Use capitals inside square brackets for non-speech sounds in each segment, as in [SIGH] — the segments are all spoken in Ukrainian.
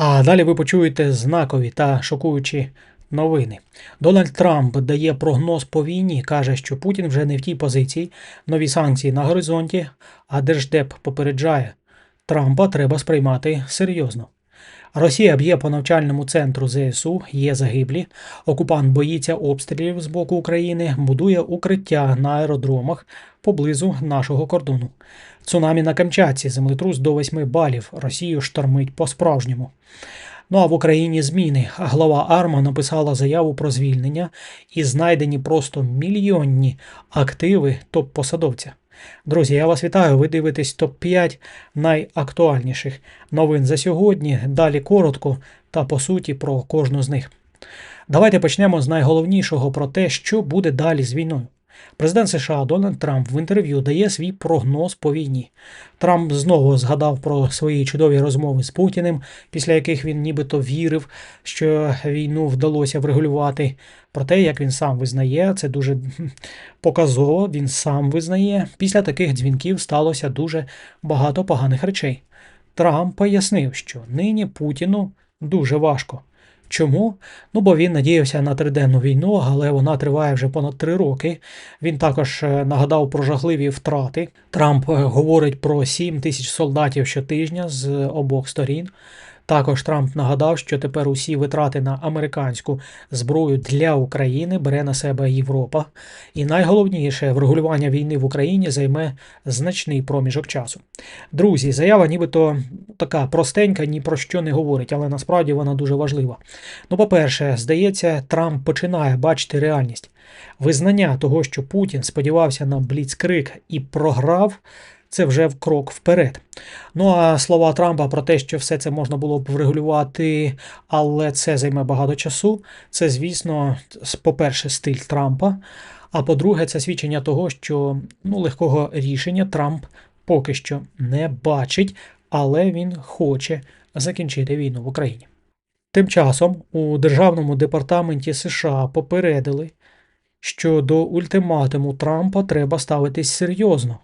А далі ви почуєте знакові та шокуючі новини. Дональд Трамп дає прогноз по війні, каже, що Путін вже не в тій позиції, нові санкції на горизонті, а Держдеп попереджає, Трампа треба сприймати серйозно. Росія б'є по навчальному центру ЗСУ, є загиблі. Окупант боїться обстрілів з боку України, будує укриття на аеродромах поблизу нашого кордону. Цунамі на Камчатці, землетрус до 8 балів. Росію штормить по-справжньому. Ну а в Україні зміни. Глава АРМА написала заяву про звільнення і знайдені просто мільйонні активи топ-посадовця. Друзі, я вас вітаю. Ви дивитесь топ-5 найактуальніших новин за сьогодні. Далі коротко та по суті про кожну з них. Давайте почнемо з найголовнішого про те, що буде далі з війною. Президент США Дональд Трамп в інтерв'ю дає свій прогноз по війні. Трамп знову згадав про свої чудові розмови з Путіним, після яких він нібито вірив, що війну вдалося врегулювати. Про те, як він сам визнає, це дуже показово. Він сам визнає. Після таких дзвінків сталося дуже багато поганих речей. Трамп пояснив, що нині Путіну дуже важко. Чому? Ну, бо він надіявся на триденну війну, але вона триває вже понад три роки. Він також е, нагадав про жахливі втрати. Трамп е, говорить про 7 тисяч солдатів щотижня з обох сторін. Також Трамп нагадав, що тепер усі витрати на американську зброю для України бере на себе Європа. І найголовніше, врегулювання війни в Україні займе значний проміжок часу. Друзі, заява нібито така простенька, ні про що не говорить, але насправді вона дуже важлива. Ну, по-перше, здається, Трамп починає бачити реальність. Визнання того, що Путін сподівався на бліцкрик і програв. Це вже в крок вперед. Ну а слова Трампа про те, що все це можна було б врегулювати, але це займе багато часу. Це, звісно, по-перше, стиль Трампа. А по-друге, це свідчення того, що ну, легкого рішення Трамп поки що не бачить, але він хоче закінчити війну в Україні. Тим часом у Державному департаменті США попередили, що до ультиматуму Трампа треба ставитись серйозно.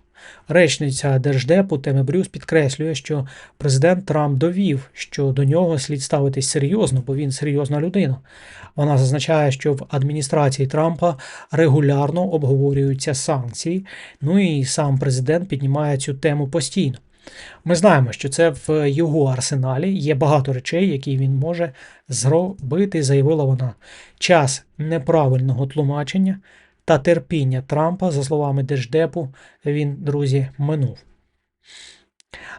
Речниця Держдепу Теми Брюс підкреслює, що президент Трамп довів, що до нього слід ставитись серйозно, бо він серйозна людина. Вона зазначає, що в адміністрації Трампа регулярно обговорюються санкції. Ну і сам президент піднімає цю тему постійно. Ми знаємо, що це в його арсеналі є багато речей, які він може зробити, заявила вона. Час неправильного тлумачення та терпіння Трампа, за словами Держдепу, він, друзі, минув.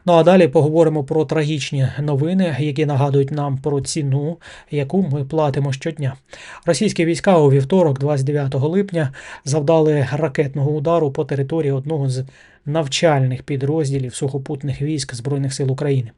Ну а далі поговоримо про трагічні новини, які нагадують нам про ціну, яку ми платимо щодня. Російські війська у вівторок, 29 липня, завдали ракетного удару по території одного з навчальних підрозділів сухопутних військ Збройних сил України.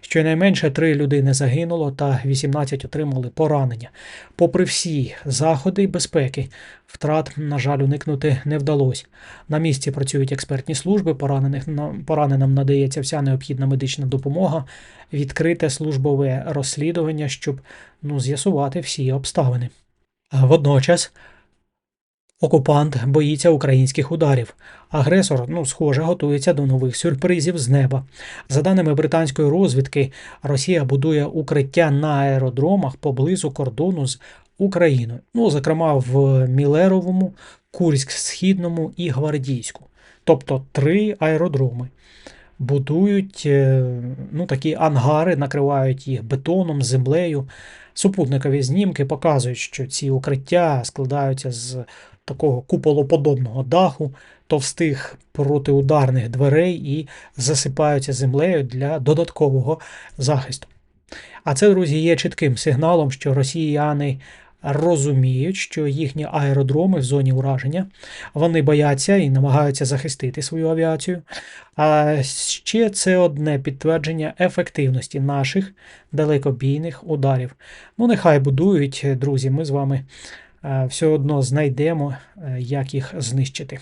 Щонайменше три людини загинуло та 18 отримали поранення. Попри всі заходи безпеки, втрат, на жаль, уникнути не вдалося. На місці працюють експертні служби, поранених пораненим надається вся необхідна медична допомога, відкрите службове розслідування, щоб ну, з'ясувати всі обставини. Водночас. Окупант боїться українських ударів. Агресор, ну, схоже, готується до нових сюрпризів з неба. За даними британської розвідки, Росія будує укриття на аеродромах поблизу кордону з Україною. Ну, зокрема, в Мілеровому, Курськ-Східному і Гвардійську. Тобто три аеродроми. Будують ну, такі ангари, накривають їх бетоном, землею. Супутникові знімки показують, що ці укриття складаються з такого куполоподобного даху, товстих протиударних дверей і засипаються землею для додаткового захисту. А це, друзі, є чітким сигналом, що росіяни розуміють, що їхні аеродроми в зоні ураження вони бояться і намагаються захистити свою авіацію. А ще це одне підтвердження ефективності наших далекобійних ударів. Ну, нехай будують, друзі, ми з вами все одно знайдемо, е, як їх знищити.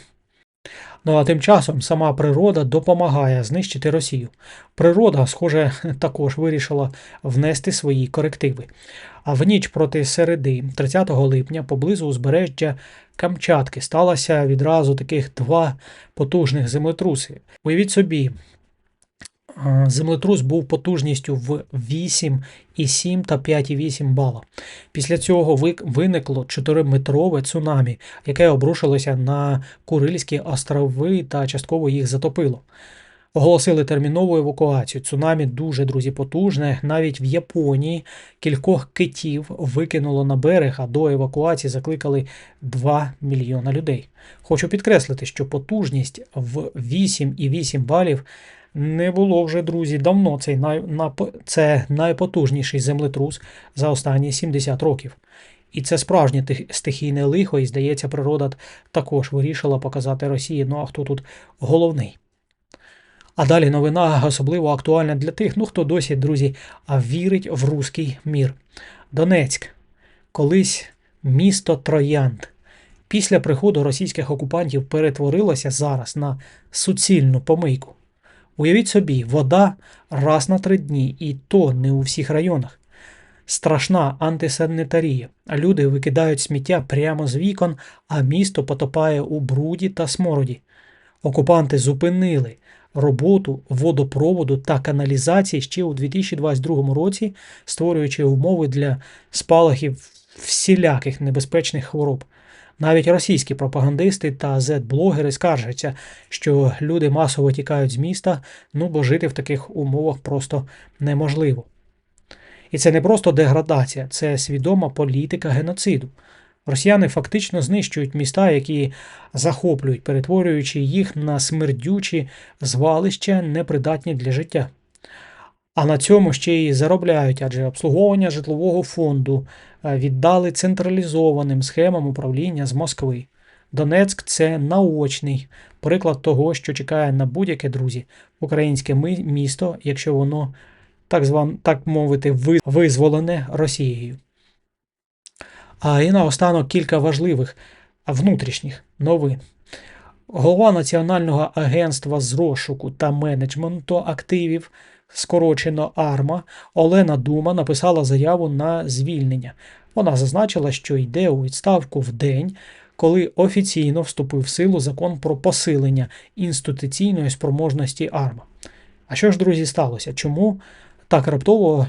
Ну а тим часом сама природа допомагає знищити Росію. Природа, схоже, [LAUGHS] також вирішила внести свої корективи. А в ніч проти середи, 30 липня, поблизу узбережжя Камчатки сталося відразу таких два потужних землетруси. Уявіть собі, Е, Землетрус був потужністю в 8,7 та 5,8 бала. Після цього виникло 4-метрове цунамі, яке обрушилося на Курильські острови та частково їх затопило. Оголосили термінову евакуацію. Цунамі дуже, друзі, потужне. Навіть в Японії кількох китів викинуло на берег, а до евакуації закликали 2 мільйона людей. Хочу підкреслити, що потужність в 8,8 балів не було вже, друзі, давно. Цей най, нап- це найпотужніший землетрус за останні 70 років. І це справжнє стихійне лихо, і здається, природа також вирішила показати Росії. Ну а хто тут головний? А далі новина особливо актуальна для тих, ну хто досі, друзі, вірить в руський мір. Донецьк, колись місто Троянд. Після приходу російських окупантів перетворилося зараз на суцільну помийку. Уявіть собі, вода раз на три дні, і то не у всіх районах. Страшна антисанітарія. Люди викидають сміття прямо з вікон, а місто потопає у бруді та смороді. Окупанти зупинили роботу водопроводу та каналізації ще у 2022 році, створюючи умови для спалахів всіляких небезпечних хвороб. Навіть російські пропагандисти та зет-блогери скаржаться, що люди масово тікають з міста, ну бо жити в таких умовах просто неможливо. І це не просто деградація, це свідома політика геноциду. Росіяни фактично знищують міста, які захоплюють, перетворюючи їх на смердючі звалища, непридатні для життя. А на цьому ще й заробляють, адже обслуговування житлового фонду е, віддали централізованим схемам управління з Москви. Донецьк це наочний приклад того, що чекає на будь-яке друзі українське місто, якщо воно так зван, так мовити, визволене Росією. А і наостанок кілька важливих внутрішніх новин. Голова Національного агентства з розшуку та менеджменту активів, скорочено АРМА, Олена Дума написала заяву на звільнення. Вона зазначила, що йде у відставку в день, коли офіційно вступив в силу закон про посилення інституційної спроможності АРМА. А що ж, друзі, сталося? Чому так раптово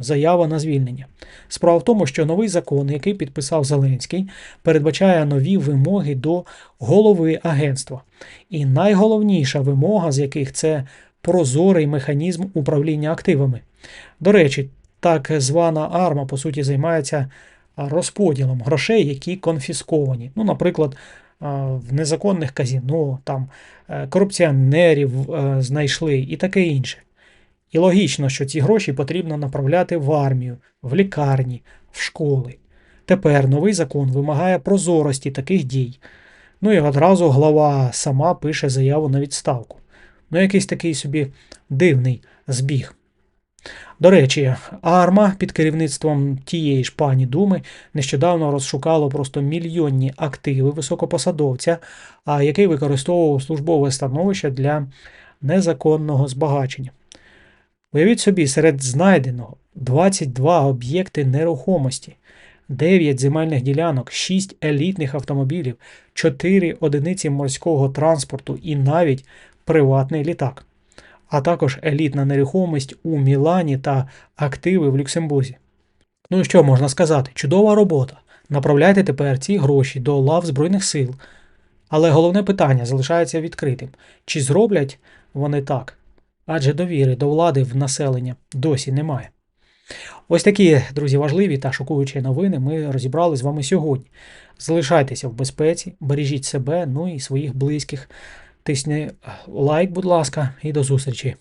заява на звільнення? Справа в тому, що новий закон, який підписав Зеленський, передбачає нові вимоги до голови агентства. І найголовніша вимога з яких це прозорий механізм управління активами. До речі, так звана АРМА, по суті, займається розподілом грошей, які конфісковані. Ну, наприклад, в незаконних казіно, там е, корупціонерів е, знайшли і таке інше. І логічно, що ці гроші потрібно направляти в армію, в лікарні, в школи. Тепер новий закон вимагає прозорості таких дій. Ну і одразу глава сама пише заяву на відставку. Ну, якийсь такий собі дивний збіг. До речі, Арма під керівництвом тієї ж пані Думи нещодавно розшукало просто мільйонні активи високопосадовця, який використовував службове становище для незаконного збагачення. Уявіть собі, серед знайденого 22 об'єкти нерухомості, 9 земельних ділянок, 6 елітних автомобілів, 4 одиниці морського транспорту і навіть приватний літак, а також елітна нерухомість у Мілані та активи в Люксембурзі. Ну і що можна сказати? Чудова робота. Направляйте тепер ці гроші до лав Збройних сил. Але головне питання залишається відкритим: чи зроблять вони так? Адже довіри до влади в населення досі немає. Ось такі, друзі, важливі та шокуючі новини ми розібрали з вами сьогодні. Залишайтеся в безпеці, бережіть себе, ну і своїх близьких. Тисни лайк, будь ласка, і до зустрічі.